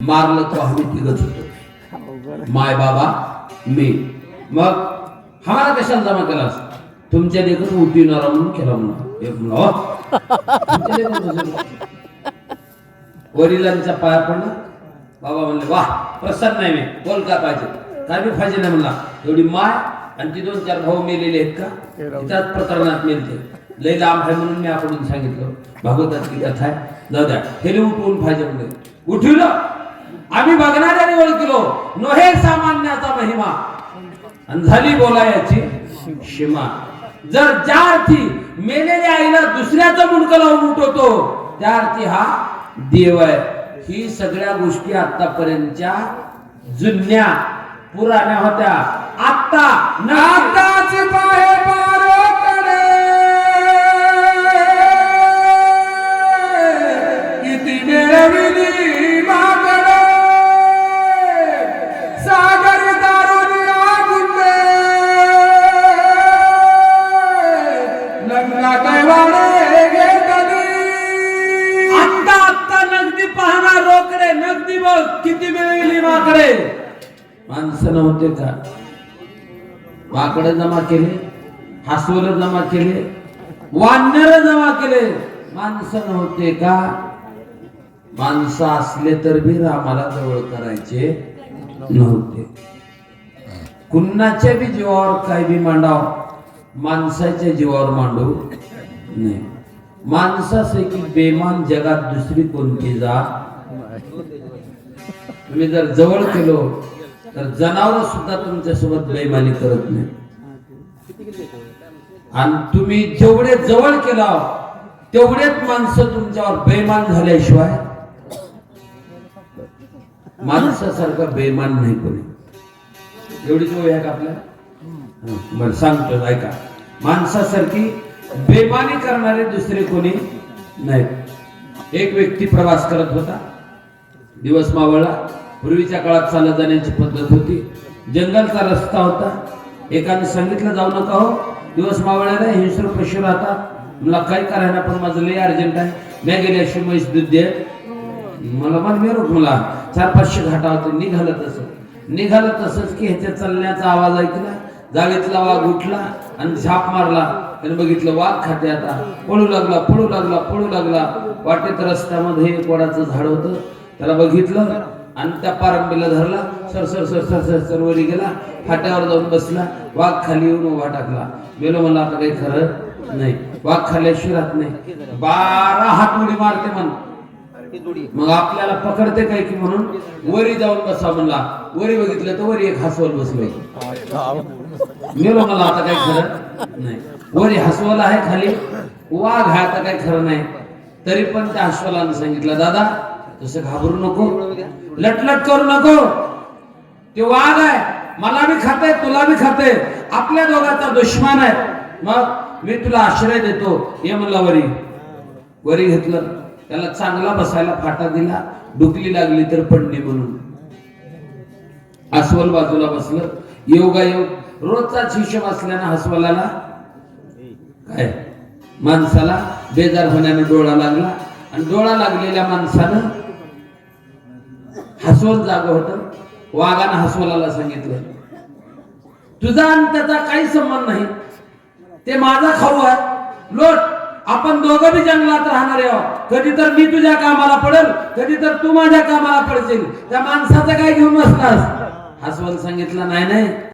मारलं तो आम्ही तिघच होतो माय बाबा मी. मग हा कशाला जमा केलास? तुमच्या देखत उठविणारा म्हणून केला हो. म्हणून. वडिलांचा पाया पडला. बाबा म्हणले वा प्रसन्न नाही मी. बोल काय पाहिजे? काय बी पाहिजे नाही म्हणला. एवढी माय आणि ती दोन चार भाऊ मेलेले आहेत का? त्याच प्रकरणात मेलते. लय लांब आहे म्हणून मी आपण सांगितलं. भागवताची कथा आहे. जाऊ द्या. हे उठवून पाहिजे म्हणले. उठविलं. आम्ही बघणाऱ्याने ओळखलो. नोहे सामान्याचा महिमा. आणि झाली बोलायची शिमा. जर ज्या अर्थी मेलेल्या आईला दुसऱ्याचं मुंडकं लावून उठवतो त्या अर्थी हा देव आहे. ही सगळ्या गोष्टी आतापर्यंतच्या जुन्या पुराण्या होत्या. आत्ता नाताची पाहे आत्ता आत्ता नगदी पाहणार रोकडे नगदी बघ किती मिळविली माकडे माणसं नव्हते का? माकडे जमा केले हासवर जमा केले वानर जमा केले. माणसं नव्हते का? माणसं असले तर बी रामाला जवळ करायचे नव्हते. कुणाच्या बी जीवावर काय बी मांडाव? माणसाच्या जीवावर मांडू नाही माणसापैकी बेमान जगात दुसरी कोणती जा? तुम्ही जर जवळ केलो तर जनावर सुद्धा तुमच्यासोबत बेमानी करत नाही आणि तुम्ही जेवढे जवळ केला तेवढेच माणसं तुमच्यावर बेमान झाल्याशिवाय माणसासारखं बेमान नाही कोणी. एवढी जवळ आहे का आपल्या बरं सांगतो ऐका. माणसासारखी बेमानी करणारे दुसरे कोणी नाहीत. एक व्यक्ती प्रवास करत होता. दिवस मावळला. पूर्वीच्या काळात चालत जाण्याची पद्धत होती. जंगलचा रस्ता होता. एकाने सांगितलं जाऊ नका हो. दिवस मावळ्याला हिंसर पशु राहतात. मला काय करायला पण माझं लय अर्जंट आहे. मी गेल्याशी म्हैस दूध दे. मला मला मी रोख मला चार पाचशे घाटा होते. निघालं तसं. निघालं तसंच की ह्याच्या चालण्याचा आवाज ऐकला. जागेतला वाघ उठला आणि झाप मारला. त्याने बघितलं वाघ खाते आता. पळू लागला पळू लागला पळू लागला. वाटेत रस्त्यामध्ये कोणाचं झाड होतं? त्याला बघितलं आणि त्या पारंबीला धरला. सर सर सर सर सर सर वरी गेला. फाट्यावर जाऊन बसला. वाघ खाली येऊन उभा टाकला. गेलो मला आता काही खरं नाही. वाघ खाल्ल्याशिवाय राहत नाही. बारा हात उडी मारते म्हण. मग आपल्याला पकडते काय की म्हणून? वरी जाऊन बसा म्हणला. वरी बघितलं तर वरी एक हसवल बसलोय. गेलो मला आता काही खरं नाही. वरी हसवल आहे खाली. वाघ आहे आता काही खरं नाही. तरी पण त्या हसवलानं सांगितलं दादा तसं घाबरू नको. लटलट करू नको. ते वाघ आहे. मला बी खाते तुला बी खाते आपल्या दोघांचा दुश्मन आहे. मग मी तुला आश्रय देतो. हे म्हणला वरी. वरी घेतलं. त्याला चांगला बसायला फाटा दिला. डुकली लागली तर पडली म्हणून. अस्वल बाजूला बसलं. योगायोग रोजचाच हिशोब असल्यानं हसवलाला? काय? माणसाला? बेजार होण्याने डोळा लागला. आणि डोळा लागलेल्या माणसानं हसवल जाग होत. वाघानं हसवलाला सांगितलं. तुझा आणि त्याचा काही संबंध नाही. ते माझा खाऊ आहे. लोट आपण दोघं बी जंगलात राहणार आहोत. कधी तर मी तुझ्या कामाला पडेल कधी तर तू माझ्या कामाला पडशील. त्या माणसाचं काय घेऊन बसलास? हसवून सांगितलं नाही नाही